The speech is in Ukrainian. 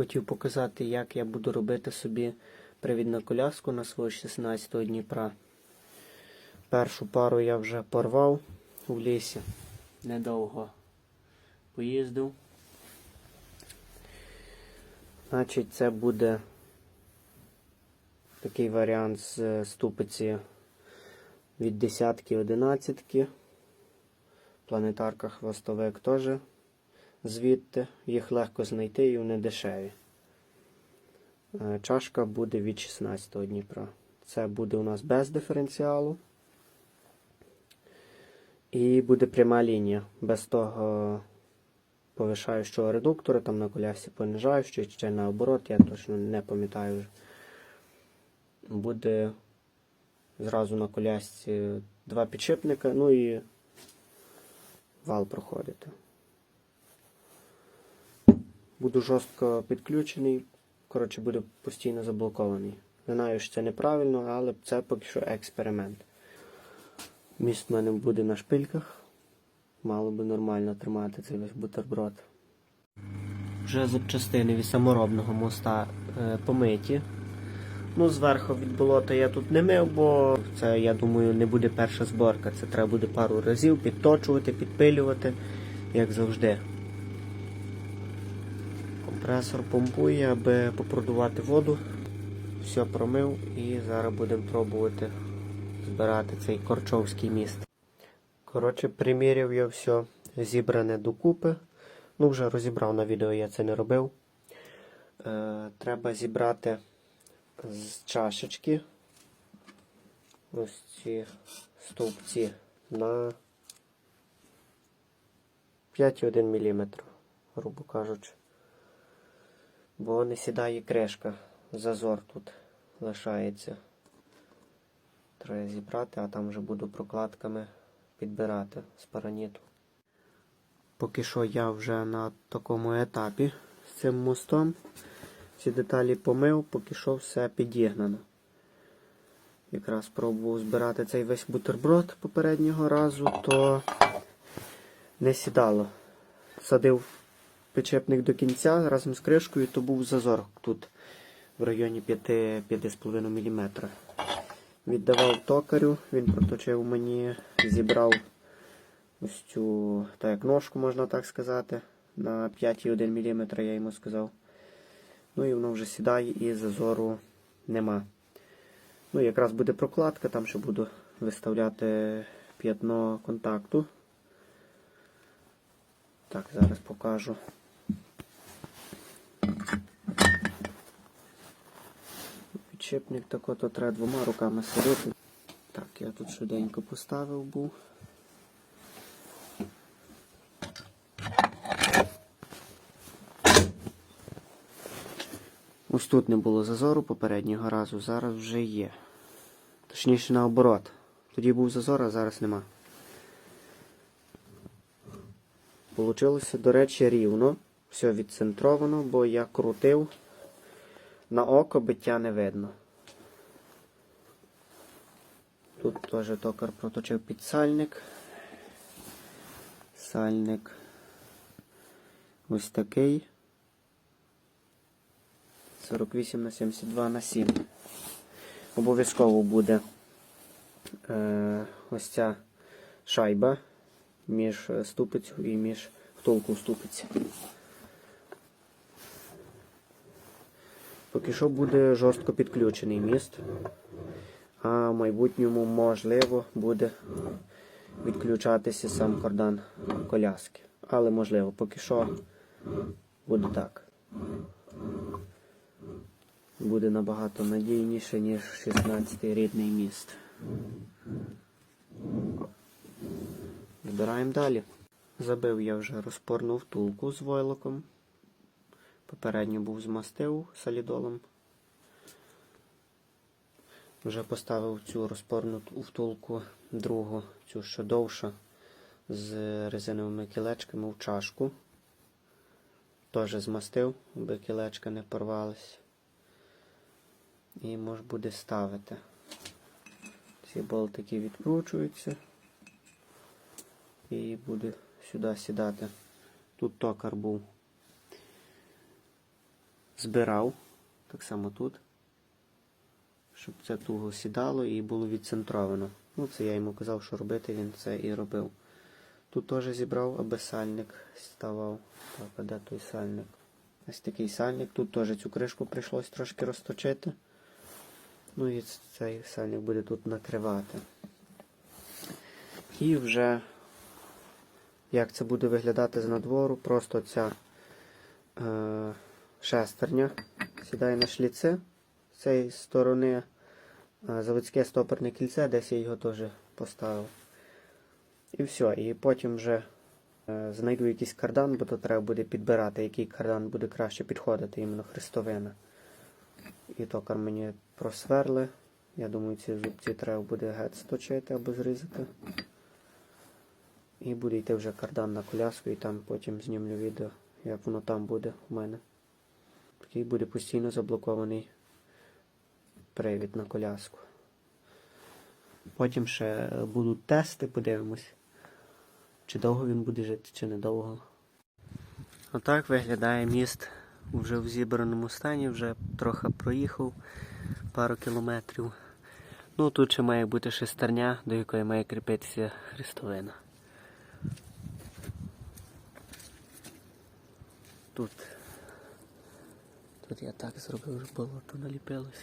хотів показати, як я буду робити собі привідну коляску на свого 16-го Дніпра. Першу пару я вже порвав у лісі. Недовго поїздив. Значить, це буде такий варіант з е, ступиці від десятки одинадцятки. Планетарка хвостовик теж звідти. Їх легко знайти і вони дешеві. Е, Чашка буде від 16 Дніпра. Це буде у нас без диференціалу. І буде пряма лінія. Без того повишаючого редуктора, там на колясі понижаючого, чи наоборот, я точно не пам'ятаю вже. Буде зразу на колясці два підшипника, ну і вал проходити. Буду жорстко підключений, коротше, буде постійно заблокований. Знаю, що це неправильно, але це поки що експеримент. Міст в мене буде на шпильках. Мало би нормально тримати цей весь бутерброд. Вже запчастини від саморобного моста е, помиті. Ну, зверху від болота я тут не мив, бо це, я думаю, не буде перша зборка. Це треба буде пару разів підточувати, підпилювати, як завжди. Компресор помпує, аби попродувати воду. Все промив і зараз будемо пробувати збирати цей корчовський міст. Коротше, приміряв я все зібране докупи. Ну, вже розібрав на відео, я це не робив. Е, треба зібрати з чашечки ось ці стовпці на 5,1 мм, грубо кажучи. Бо не сідає кришка, зазор тут лишається. Треба зібрати, а там вже буду прокладками підбирати з параніту. Поки що я вже на такому етапі з цим мостом. Ці деталі помив, поки що все підігнано. Якраз пробував збирати цей весь бутерброд попереднього разу, то не сідало. Садив підчепник до кінця разом з кришкою, то був зазор тут в районі 5-5,5 мм. Віддавав токарю, він проточив мені, зібрав ось цю так ножку, можна так сказати, на 5,1 мм, я йому сказав. Ну і воно вже сідає і зазору нема. Ну, якраз буде прокладка, там ще буду виставляти п'ятно контакту. Так, зараз покажу. Підшипник так ото треба двома руками сидити. Так, я тут швиденько поставив був. Ось тут не було зазору попереднього разу, зараз вже є. Точніше наоборот. Тоді був зазор, а зараз нема. Получилося, до речі, рівно. Все відцентровано, бо я крутив. На око биття не видно. Тут теж токар проточив під сальник. Сальник ось такий. 48 на 72 на 7. Обов'язково буде е, ось ця шайба між ступицю і між втулку ступиці. Поки що буде жорстко підключений міст, а в майбутньому можливо буде відключатися сам кардан коляски. Але можливо, поки що буде так буде набагато надійніше, ніж 16-й рідний міст. Збираємо далі. Забив я вже розпорну втулку з войлоком. Попередньо був змастив солідолом. Вже поставив цю розпорну втулку другу, цю що довша, з резиновими кілечками в чашку. Теж змастив, аби кілечка не порвалась. І можна буде ставити. Ці болтики відкручуються і буде сюди сідати. Тут токар був збирав, так само тут, щоб це туго сідало і було відцентровано. Ну, це я йому казав, що робити, він це і робив. Тут теж зібрав, аби сальник ставав. Так, а де той сальник? Ось такий сальник. Тут теж цю кришку прийшлось трошки розточити. Ну і цей сальник буде тут накривати. І вже як це буде виглядати з надвору, просто ця е, шестерня сідає на шліци з цієї сторони. е, Заводське стопорне кільце, десь я його теж поставив. І все. І потім вже е, знайду якийсь кардан, бо то треба буде підбирати, який кардан буде краще підходити, іменно хрестовина. І токар мені просверли. Я думаю, ці зубці треба буде геть сточити або зрізати. І буде йти вже кардан на коляску, і там потім знімлю відео, як воно там буде у мене. Такий буде постійно заблокований привід на коляску. Потім ще будуть тести, подивимось, чи довго він буде жити, чи недовго. Отак виглядає міст вже в зібраному стані, вже трохи проїхав пару кілометрів. Ну тут ще має бути шестерня, до якої має кріпитися хрестовина. Тут, тут я так зробив, що болото наліпилося.